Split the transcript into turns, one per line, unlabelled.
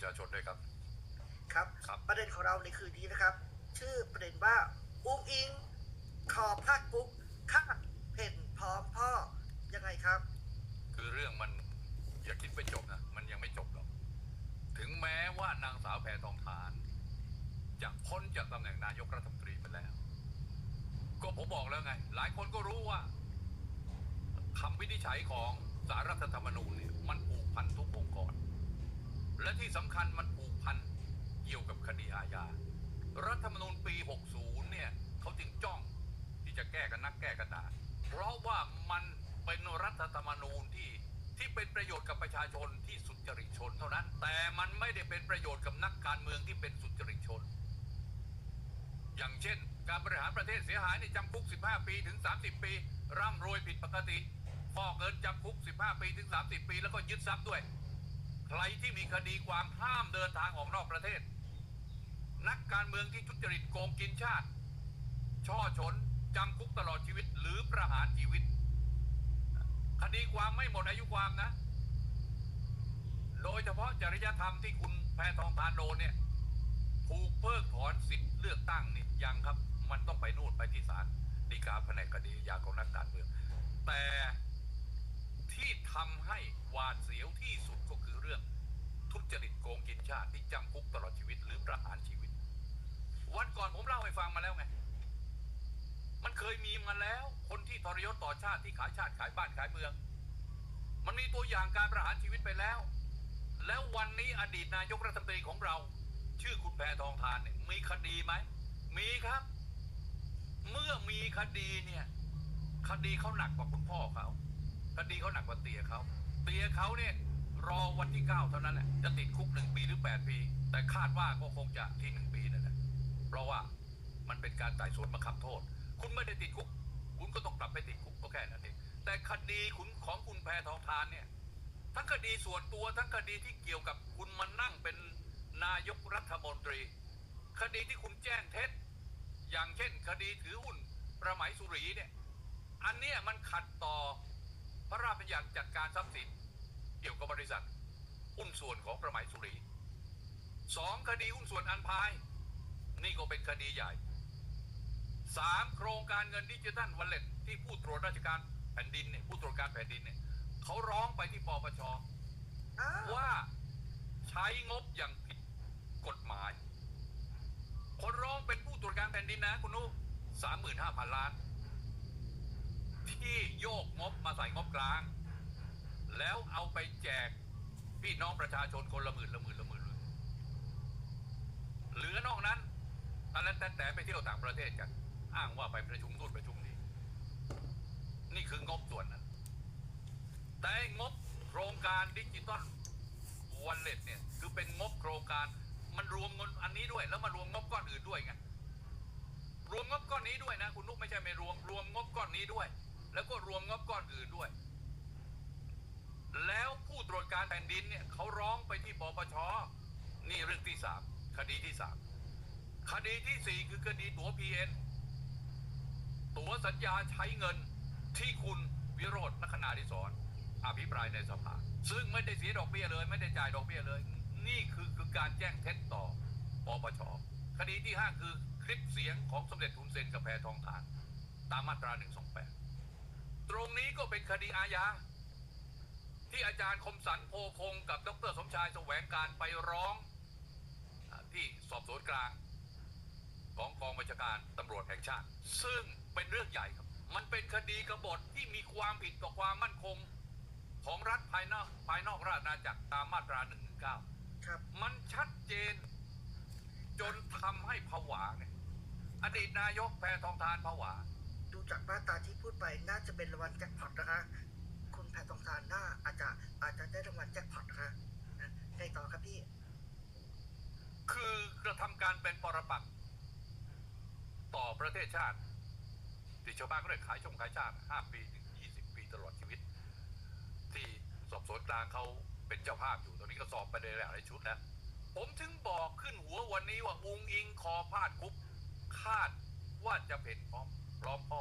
ประชาชนด้วยครับ
ครับ
ครับ
ประเด็นของเราในคืนนี้นะครับ ชื่อประเด็นว่าอุ้งอิงขอพาดกุ๊กฆ่าเพ่นพร้อมพ่อยังไงครับ
คือเรื่องมันอย่าคิดไปจบนะมันยังไม่จบหรอก ถึงแม้ว่านางสาวแพทองทานจะพ้นจากตำแหน่งนายกรัฐมนตรีไปแล้ว ก็ผมบอกแล้วไง หลายคนก็รู้ว่าคำวินิจฉัยของสารรัฐธรรมนูญเนี่ยมันผูกพันทุกองค์กร และที่สำคัญมันผูกพันเกี่ยวกับคดีอาญา รัฐธรรมนูญปี 60 เนี่ยเขาจึงจ้องที่จะแก้กันนักแก้กันหนาเพราะว่ามันเป็นรัฐธรรมนูญที่ที่เป็นประโยชน์กับประชาชนที่สุจริตชนเท่านั้น แต่มันไม่ได้เป็นประโยชน์กับนักการเมืองที่เป็นสุจริตชน อย่างเช่น การบริหารประเทศเสียหายในจำคุก 15 ปีถึง 30 ปี ร่ำรวยผิดปกติฟอกเงินจำคุก 15 ปีถึง 30 ปี แล้วก็ยึดทรัพย์ด้วย ใครที่มีคดีความห้ามเดินทางออกนอกประเทศ นักการเมืองที่ทุจริตโกงกินชาติ ช่อฉนจำคุกตลอดชีวิตหรือประหารชีวิต คดีความไม่หมดอายุความนะ โดยเฉพาะจริยธรรมที่คุณแพทองทานโดนเนี่ยถูกเพิกถอนสิทธิ์เลือกตั้งนี่ยังครับ มันต้องไปนู่นไปที่ศาลฎีกาแผนกคดียาของนักการเมืองแต่ ที่ทำให้หวาดเสียวที่สุดก็คือเรื่อง ทุจริตโกงกินชาติที่จำคุกตลอดชีวิตหรือประหารชีวิต วันก่อนผมเล่าให้ฟังมาแล้วไง มันเคยมีมาแล้ว คนที่ทรยศต่อชาติที่ขายชาติขายบ้านขายเมือง มันมีตัวอย่างการประหารชีวิตไปแล้ว แล้ววันนี้อดีตนายกรัฐมนตรีของเรา ชื่อคุณแพทองทานเนี่ยมีคดีไหมมีครับ เมื่อมีคดีเนี่ย คดีเขาหนักกว่าคุณพ่อเขา คดีเขาหนักกว่าเตียเขาเตียเขาเนี่ยรอวันที่เก้าเท่านั้นแหละจะติดคุกหนึ่งปีหรือแปดปี แต่คาดว่าก็คงจะที่หนึ่งปีนั่นแหละเพราะว่ามันเป็นการไต่สวนบังคับโทษ คุณไม่ได้ติดคุก คุณก็ต้องกลับไปติดคุกก็แค่นั้นเองแต่คดีคุณของคุณแพทองทานเนี่ยทั้งคดีส่วนตัวทั้งคดีที่เกี่ยวกับคุณมานั่งเป็นนายกรัฐมนตรี คดีที่คุณแจ้งเท็จ อย่างเช่น คดีถือหุ้นประไหมสุรีเนี่ยอันเนี้ยมันขัดต่อ พระราชบัญญัติจัดการทรัพย์สินเกี่ยวกับบริษัท หุ้นส่วนของประไหมสุรีสองคดีหุ้นส่วนอันพาย นี่ก็เป็นคดีใหญ่สามโครงการเงินดิจิทัลวอลเล็ตที่ผู้ตรวจราชการแผ่นดินเนี่ยผู้ตรวจการแผ่นดินเนี่ยเขาร้องไปที่ปปช
อ้าว
ว่าใช้งบอย่างผิดกฎหมาย คนร้องเป็นผู้ตรวจการแผ่นดินนะคุณนุสามหมื่นห้าพันล้าน ที่โยกง บกลาง แล้วเอาไปแจกพี่น้องประชาชนคนละหมื่นละหมื่นละหมื่นเลยเหลือนอกนั้นตอนนั้นแต่แต่ไปเที่ยวต่างประเทศกัน อ้างว่าไปประชุมนู่นประชุมนี้ นี่คืองบส่วนนั้น แต่งบโครงการดิจิตอลวอลเล็ตเนี่ยคือเป็นงบโครงการมันรวมเงินอันนี้ด้วย แล้วมารวมงบก้อนอื่นด้วยไงรวมงบก้อนนี้ด้วยนะ คุณนุกไม่ใช่ไม่รวม รวมงบก้อนนี้ด้วย แล้วก็รวมงบก้อนอื่นด้วย แล้วผู้ตรวจการแผ่นดินเนี่ยเขาร้องไปที่ปปชนี่เรื่องที่สามคดีที่สามคดีที่สี่คือคดีตั๋วพีเอ็นตั๋วสัญญาใช้เงินที่คุณวิโรจน์ลักษณาดิศรอภิปรายในสภาซึ่งไม่ได้เสียดอกเบี้ยเลย ไม่ได้จ่ายดอกเบี้ยเลย นี่คือคือการแจ้งเท็จต่อปปชคดีที่ 5 คือคลิปเสียงของสมเด็จทุนเซนกับแพทองทาน ตามมาตรา 128 ตรงนี้ก็เป็นคดีอาญาที่อาจารย์คมสันโพคงกับดรสมชายแสวงการไปร้องอาที่สอบสวนกลาง ของกองบัญชาการตำรวจแห่งชาติ ซึ่งเป็นเรื่องใหญ่ครับ มันเป็นคดีกบฏที่มีความผิดต่อความมั่นคง ของรัฐภายนอกภายนอกราชอาณาจักรตามมาตรา119
ครับ
มันชัดเจน จนทำให้ผวาไงอดีตนายกแพทองทานผวา
ดูจากมาตาที่พูดไปน่าจะเป็นรางวัลแจ็คพอตนะคะ คุณแพทองทานน่าอาจจะอาจจะได้รางวัลแจ็คพอตนะคะนะได้ต่อครับพี่
คือกระทำการเป็นปรปักษ์ต่อประเทศชาติที่ชาวบ้านก็เลยขายชงขายชาติ 5 ปีถึง 20 ปีตลอดชีวิต ที่สอบสวนกลางเขาเป็นเจ้าภาพอยู่ตอนนี้ก็สอบไปในหลายชุดแล้ว ผมถึงบอกขึ้นหัววันนี้ว่าอุงอิงคอพาดคุบคาดว่าจะเพ่นพร้อม พร้อมพ่อ